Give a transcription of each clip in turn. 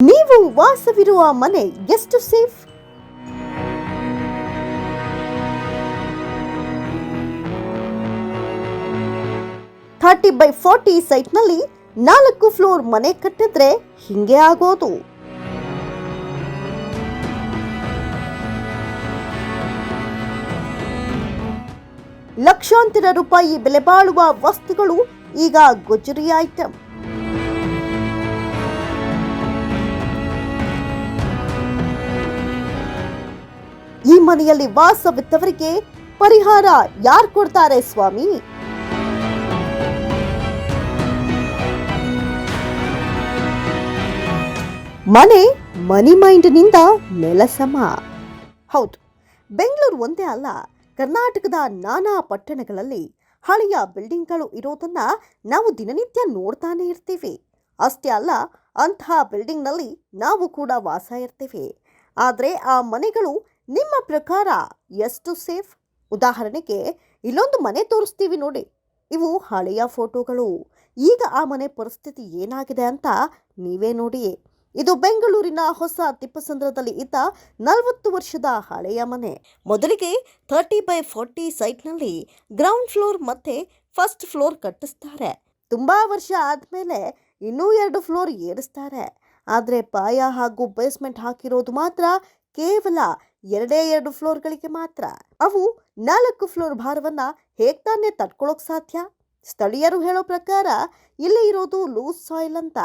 ನೀವು ವಾಸವಿರುವ ಮನೆ ಎಷ್ಟು ಸೇಫ್? ಥರ್ಟಿ ಬೈ ಫಾರ್ಟಿ ಸೈಟ್ನಲ್ಲಿ ನಾಲ್ಕು ಫ್ಲೋರ್ ಮನೆ ಕಟ್ಟಿದ್ರೆ ಹಿಂಗೆ ಆಗೋದು. ಲಕ್ಷಾಂತರ ರೂಪಾಯಿ ಬೆಲೆ ಬಾಳುವ ವಸ್ತುಗಳು ಈಗ ಗುಜರಿ ಐಟಂ. ಮನೆಯಲ್ಲಿ ವಾಸವಿದ್ದವರಿಗೆ ಪರಿಹಾರ ಯಾರು ಕೊಡ್ತಾರೆ ಸ್ವಾಮಿ? ಮನೆ ಮನಿ ಮೈಂಡ್ನಿಂದ ನೆಲಸಮ ಹೌದು, ಬೆಂಗಳೂರು ಒಂದೇ ಅಲ್ಲ, ಕರ್ನಾಟಕದ ನಾನಾ ಪಟ್ಟಣಗಳಲ್ಲಿ ಹಳೆಯ ಬಿಲ್ಡಿಂಗ್ಗಳು ಇರೋದನ್ನ ನಾವು ದಿನನಿತ್ಯ ನೋಡ್ತಾನೆ ಇರ್ತೀವಿ. ಅಷ್ಟೇ ಅಲ್ಲ, ಅಂತಹ ಬಿಲ್ಡಿಂಗ್ನಲ್ಲಿ ನಾವು ಕೂಡ ವಾಸ ಇರ್ತೀವಿ. ಆದರೆ ಆ ಮನೆಗಳು ನಿಮ್ಮ ಪ್ರಕಾರ ಎಷ್ಟು ಸೇಫ್? ಉದಾಹರಣೆಗೆ, ಇಲ್ಲೊಂದು ಮನೆ ತೋರಿಸ್ತೀವಿ ನೋಡಿ. ಇವು ಹಳೆಯ ಫೋಟೋಗಳು. ಈಗ ಆ ಮನೆ ಪರಿಸ್ಥಿತಿ ಏನಾಗಿದೆ ಅಂತ ನೀವೇ ನೋಡಿ ಇದು ಬೆಂಗಳೂರಿನ ಹೊಸ ತಿಪ್ಪಸಂದ್ರದಲ್ಲಿ ಇದ್ದ ನಲವತ್ತು ವರ್ಷದ ಹಳೆಯ ಮನೆ. ಮೊದಲಿಗೆ ಥರ್ಟಿ ಬೈ ಫೋರ್ಟಿ ಸೈಟ್ನಲ್ಲಿ ಗ್ರೌಂಡ್ ಫ್ಲೋರ್ ಮತ್ತೆ ಫಸ್ಟ್ ಫ್ಲೋರ್ ಕಟ್ಟಿಸ್ತಾರೆ. ತುಂಬಾ ವರ್ಷ ಆದಮೇಲೆ ಇನ್ನೂ ಎರಡು ಫ್ಲೋರ್ ಏರಿಸ್ತಾರೆ. ಆದರೆ ಪಾಯ ಹಾಗೂ ಬೇಸ್ಮೆಂಟ್ ಹಾಕಿರೋದು ಮಾತ್ರ ಕೇವಲ ಎರಡೇ ಎರಡು ಫ್ಲೋರ್ಗಳಿಗೆ ಮಾತ್ರ. ಅವು ನಾಲ್ಕು ಫ್ಲೋರ್ ಭಾರವನ್ನ ಹೇಗ್ ತಾನೇ ತಡ್ಕೊಳ್ಳೋಕೆ ಸಾಧ್ಯ? ಸ್ಥಳೀಯರು ಹೇಳೋ ಪ್ರಕಾರ ಇಲ್ಲಿ ಇರೋದು ಲೂಸ್ ಸಾಯಿಲ್ ಅಂತ.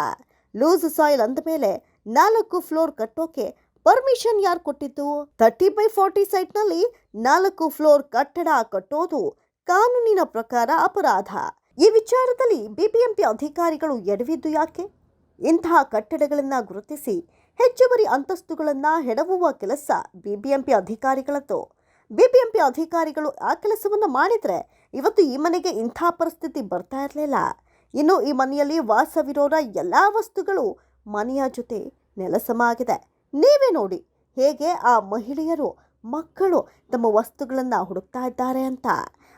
ಲೂಸ್ ಸಾಯಿಲ್ ಅಂದಮೇಲೆ ನಾಲ್ಕು ಫ್ಲೋರ್ ಕಟ್ಟೋಕೆ ಪರ್ಮಿಷನ್ ಯಾರು ಕೊಟ್ಟಿದ್ದು? ತರ್ಟಿ ಬೈ ಫಾರ್ಟಿ ಸೈಟ್ನಲ್ಲಿ ನಾಲ್ಕು ಫ್ಲೋರ್ ಕಟ್ಟಡ ಕಟ್ಟೋದು ಕಾನೂನಿನ ಪ್ರಕಾರ ಅಪರಾಧ. ಈ ವಿಚಾರದಲ್ಲಿ ಬಿಬಿಎಂಪಿ ಅಧಿಕಾರಿಗಳು ಎಡವಿದ್ದು ಯಾಕೆ? ಇಂತಹ ಕಟ್ಟಡಗಳನ್ನು ಗುರುತಿಸಿ ಹೆಚ್ಚುವರಿ ಅಂತಸ್ತುಗಳನ್ನು ಹೆಡವುವ ಕೆಲಸ ಬಿಬಿಎಂಪಿ ಅಧಿಕಾರಿಗಳದ್ದು. ಬಿಬಿಎಂಪಿ ಅಧಿಕಾರಿಗಳು ಆ ಕೆಲಸವನ್ನು ಮಾಡಿದರೆ ಇವತ್ತು ಈ ಮನೆಗೆ ಇಂಥ ಪರಿಸ್ಥಿತಿ ಬರ್ತಾ ಇರಲಿಲ್ಲ. ಇನ್ನು ಈ ಮನೆಯಲ್ಲಿ ವಾಸವಿರೋರ ಎಲ್ಲ ವಸ್ತುಗಳು ಮನೆಯ ಜೊತೆ ನೆಲಸಮ ಆಗಿದೆ ನೀವೇ ನೋಡಿ ಹೇಗೆ ಆ ಮಹಿಳೆಯರು, ಮಕ್ಕಳು ತಮ್ಮ ವಸ್ತುಗಳನ್ನು ಹುಡುಕ್ತಾ ಇದ್ದಾರೆ ಅಂತ.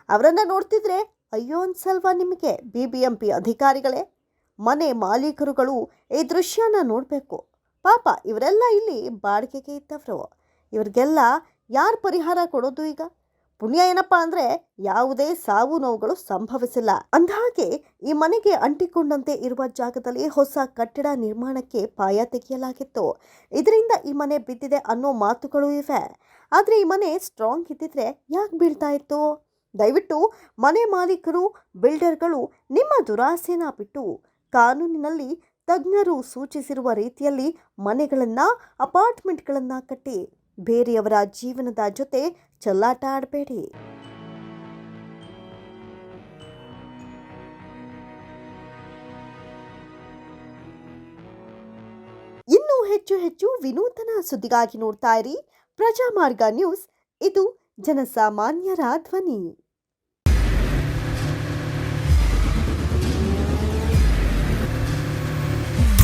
ಅವರನ್ನು ನೋಡ್ತಿದ್ರೆ, ಅಯ್ಯೋ, ಅನ್ಸಲ್ವಾ ನಿಮಗೆ ಬಿ ಬಿ ಎಂ ಪಿ ಅಧಿಕಾರಿಗಳೇ? ಮನೆ ಮಾಲೀಕರುಗಳು ಈ ದೃಶ್ಯನ ನೋಡಬೇಕು. ಪಾಪ ಇವರೆಲ್ಲ ಇಲ್ಲಿ ಬಾಡಿಗೆಗೆ ಇದ್ದವರು. ಇವ್ರಿಗೆಲ್ಲ ಯಾರು ಪರಿಹಾರ ಕೊಡೋದು ಈಗ? ಪುಣ್ಯ ಏನಪ್ಪ ಅಂದರೆ ಯಾವುದೇ ಸಾವು ನೋವುಗಳು ಸಂಭವಿಸಿಲ್ಲ. ಅಂದಹಾಗೆ ಈ ಮನೆಗೆ ಅಂಟಿಕೊಂಡಂತೆ ಇರುವ ಜಾಗದಲ್ಲಿ ಹೊಸ ಕಟ್ಟಡ ನಿರ್ಮಾಣಕ್ಕೆ ಪಾಯ ತೆಗೆಯಲಾಗಿತ್ತು. ಇದರಿಂದ ಈ ಮನೆ ಬಿದ್ದಿದೆ ಅನ್ನೋ ಮಾತುಗಳು ಇವೆ. ಆದರೆ ಈ ಮನೆ ಸ್ಟ್ರಾಂಗ್ ಇದ್ದಿದ್ರೆ ಯಾಕೆ ಬೀಳ್ತಾ ಇತ್ತು? ದಯವಿಟ್ಟು ಮನೆ ಮಾಲೀಕರು ಬಿಲ್ಡರ್ಗಳು ನಿಮ್ಮ ದುರಾಸೆನ ಬಿಟ್ಟು ಕಾನೂನಿನಲ್ಲಿ ತಜ್ಞರು ಸೂಚಿಸಿರುವ ರೀತಿಯಲ್ಲಿ ಮನೆಗಳನ್ನು, ಅಪಾರ್ಟ್ಮೆಂಟ್ಗಳನ್ನು ಕಟ್ಟಿ, ಬೇರೆಯವರ ಜೀವನದ ಜೊತೆ ಚಲ್ಲಾಟ ಆಡಬೇಡಿ. ಇನ್ನೂ ಹೆಚ್ಚು ಹೆಚ್ಚು ವಿನೂತನ ಸುದ್ದಿಗಾಗಿ ನೋಡ್ತಾ ಇರಿ. ಪ್ರಜಾಮಾರ್ಗ ನ್ಯೂಸ್, ಇದು ಜನಸಾಮಾನ್ಯರ ಧ್ವನಿ.